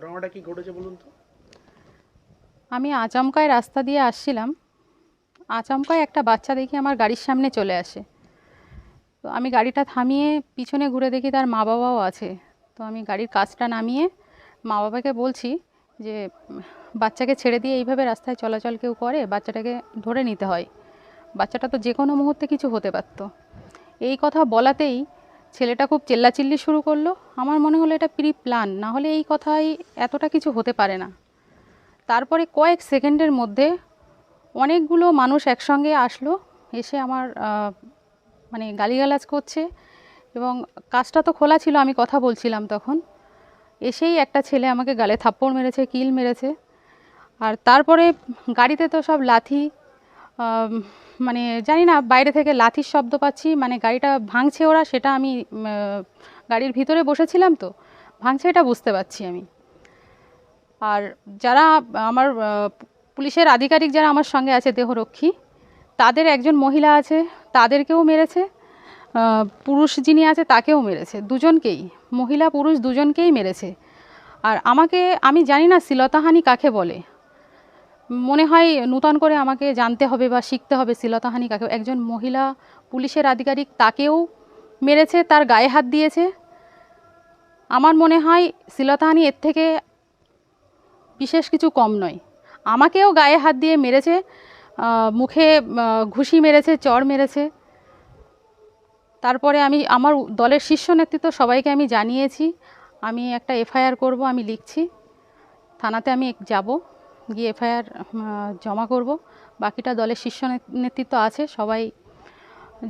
ঘটনাটা কি ঘটেছে বলুন তো? আমি আচমকায় রাস্তা দিয়ে আসছিলাম। আচমকায় একটা বাচ্চা দেখি আমার গাড়ির সামনে চলে আসে। তো আমি গাড়িটা থামিয়ে পিছনে ঘুরে দেখি তার মা বাবাও আছে। তো আমি গাড়ির কাজটা নামিয়ে মা বাবাকে বলছি যে, বাচ্চাকে ছেড়ে দিয়ে এইভাবে রাস্তায় চলাচল কেউ করে, বাচ্চাটাকে ধরে নিতে হয়। বাচ্চাটা তো যে কোনো মুহূর্তে কিছু হতে পারতো। এই কথা বলাতেই ছেলেটা খুব চেল্লাচিল্লি শুরু করল। আমার মনে হলো এটা প্রি প্ল্যান, না হলে এই কথাই এতটা কিছু হতে পারে না। তারপরে কয়েক সেকেন্ডের মধ্যে অনেকগুলো মানুষ একসঙ্গে আসলো, এসে আমার মানে গালিগালাজ করছে এবং কাজটা তো খোলা ছিল, আমি কথা বলছিলাম তখন। এসেই একটা ছেলে আমাকে গালে থাপ্পড় মেরেছে, কিল মেরেছে। আর তারপরে গাড়িতে তো সব লাথি মানে জানি না, বাইরে থেকে লাথির শব্দ পাচ্ছি মানে গাড়িটা ভাঙছে ওরা, সেটা আমি গাড়ির ভিতরে বসেছিলাম তো, ভাঙছে এটা বুঝতে পারছি আমি। আর যারা আমার পুলিশের আধিকারিক যারা আমার সঙ্গে আছে, দেহরক্ষী, তাদের একজন মহিলা আছে, তাদেরকেও মেরেছে পুরুষ যিনি আছে, তাকেও মেরেছে, দুজনকেই, মহিলা পুরুষ দুজনকেই মেরেছে। আর আমাকে, আমি জানি না শ্লীলতাহানি কাকে বলে। মনে হয় নূতন করে আমাকে জানতে হবে বা শিখতে হবে শ্লীলতাহানি কাকে একজন মহিলা পুলিশের আধিকারিক তাকেও মেরেছে, তার গায়ে হাত দিয়েছে। আমার মনে হয় শ্লীলতাহানি এর থেকে বিশেষ কিছু কম নয়। আমাকেও গায়ে হাত দিয়ে মেরেছে মুখে ঘুষি মেরেছে, চড় মেরেছে। তারপরে আমি, আমার দলের শীর্ষ নেতৃত্ব সবাইকে আমি জানিয়েছি। আমি একটা এফআইআর করব, আমি লিখছি। থানাতে আমি যাব। গিয়ে এফআইআর জমা করব। বাকিটা দলের শীর্ষ নেতৃত্ব আছে সবাই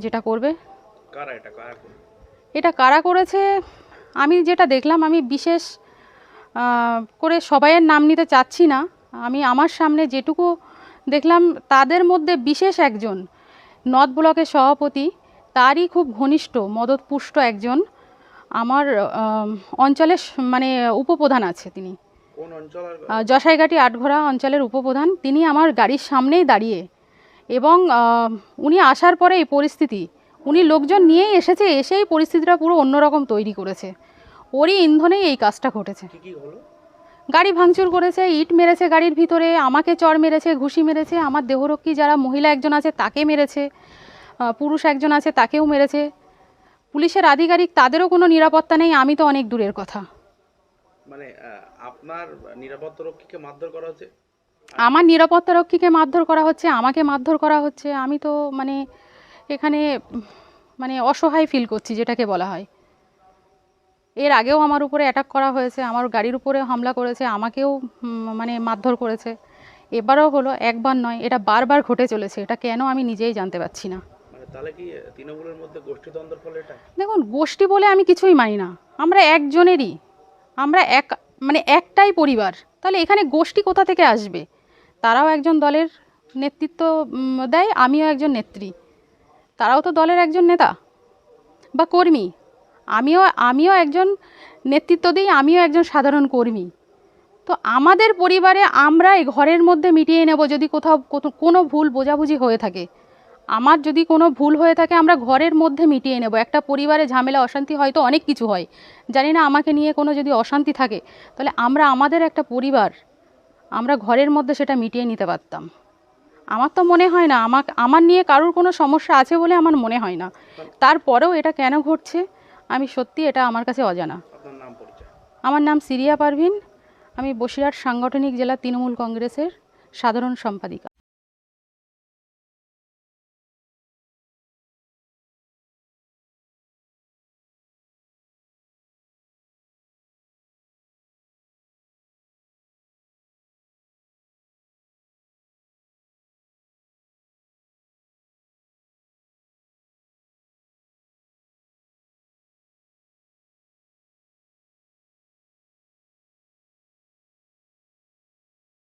যেটা করবে। এটা? কারা করেছে? আমি যেটা দেখলাম আমি বিশেষ করে সবাইয়ের নাম নিতে চাচ্ছি না। আমি আমার সামনে যেটুকু দেখলাম তাদের মধ্যে বিশেষ একজন নর্থ ব্লকের সভাপতি তারই খুব ঘনিষ্ঠ মদতপুষ্ট একজন। আমার অঞ্চলের মানে উপপ্রধান আছে তিনি। জসাইঘাটি আটঘরা অঞ্চলের উপপ্রধান। তিনি আমার গাড়ির সামনেই দাঁড়িয়ে এবং উনি আসার পরে এই পরিস্থিতি উনি লোকজন নিয়েই এসেছে এসেই পরিস্থিতিটা পুরো অন্যরকম তৈরি করেছে। ওরই ইন্ধনেই এই কাজটা ঘটেছে। গাড়ি ভাঙচুর করেছে ইট মেরেছে গাড়ির ভিতরে আমাকে চড় মেরেছে ঘুষি মেরেছে আমার দেহরক্ষী যারা মহিলা একজন আছে তাকে মেরেছে পুরুষ একজন আছে তাকেও মেরেছে। পুলিশের আধিকারিক তাদেরও কোনো নিরাপত্তা নেই আমি তো অনেক দূরের কথা। মানে আপনার নিরাপত্তা রক্ষীকে মারধর করা হচ্ছে? আমার নিরাপত্তা রক্ষীকে মারধর করা হচ্ছে আমাকে মারধর করা হচ্ছে। আমি তো মানে এখানে মানে অসহায় ফিল করছি যেটাকে বলা হয়। এর আগেও আমার উপরে অ্যাটাক করা হয়েছে আমার গাড়ির উপরে হামলা করেছে আমাকেও মানে মারধর করেছে। এবারও হলো একবার নয় এটা বারবার ঘটে চলেছে এটা কেন আমি নিজেই জানতে পারছি না। মানে দেখুন গোষ্ঠী বলে আমি কিছুই মানি না আমরা একজনেরই। আমরা এক মানে একটাই পরিবার, তাহলে এখানে গোষ্ঠী কোথা থেকে আসবে? তারাও একজন দলের নেতৃত্ব দেয়, আমিও একজন নেত্রী। তারাও তো দলের একজন নেতা বা কর্মী। আমিও আমিও একজন নেতৃত্ব দিই, আমিও একজন সাধারণ কর্মী। তো আমাদের পরিবারে আমরা এই ঘরের মধ্যে মিটিয়ে নেব যদি কোথাও কোনো ভুল বোঝাবুঝি হয়ে থাকে। আমার যদি কোনো ভুল হয়ে থাকে আমরা ঘরের মধ্যে মিটিয়ে নেব। একটা পরিবারে ঝামেলা অশান্তি হয়তো অনেক কিছু হয়। জানি না আমাকে নিয়ে কোনো যদি অশান্তি থাকে তাহলে আমরা আমাদের একটা পরিবার আমরা ঘরের মধ্যে সেটা মিটিয়ে নিতে পারতাম। আমার তো মনে হয় না আমাক আমার নিয়ে কারোর কোনো সমস্যা আছে বলে আমার মনে হয় না। তারপরেও এটা কেন ঘটছে আমি সত্যি এটা আমার কাছে অজানা। আমার নাম সিরিয়া পারভিন আমি বসিরহাট সাংগঠনিক জেলা তৃণমূল কংগ্রেসের সাধারণ সম্পাদিকা।